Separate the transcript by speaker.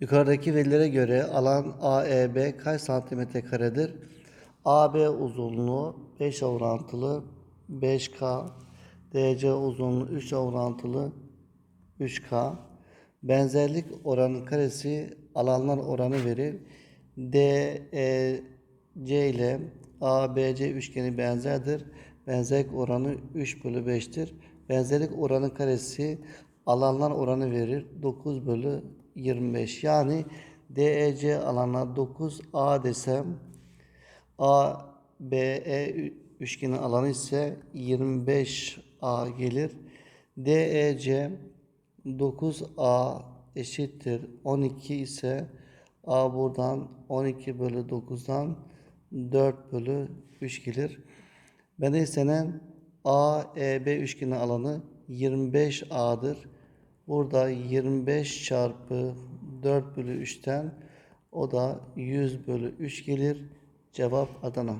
Speaker 1: Yukarıdaki verilere göre alan AEB kaç santimetre karedir? AB uzunluğu 5 orantılı 5K, DC uzunluğu 3 orantılı 3K. Benzerlik oranı karesi alanlar oranı verir. DEC ile ABC üçgeni benzerdir. Benzerlik oranı 3 bölü 5'tir. Benzerlik oranı karesi alanlar oranı verir. 9 bölü 25. Yani DEC alanlar 9 A desem ABE üçgenin alanı ise 25A gelir. DEC 9A eşittir 12 ise A buradan 12 bölü 9'dan 4 bölü 3 gelir. Benden istenen AEB üçgeni alanı 25A'dır. Burada 25 çarpı 4 bölü 3'ten o da 100 bölü 3 gelir. Cevap Adana.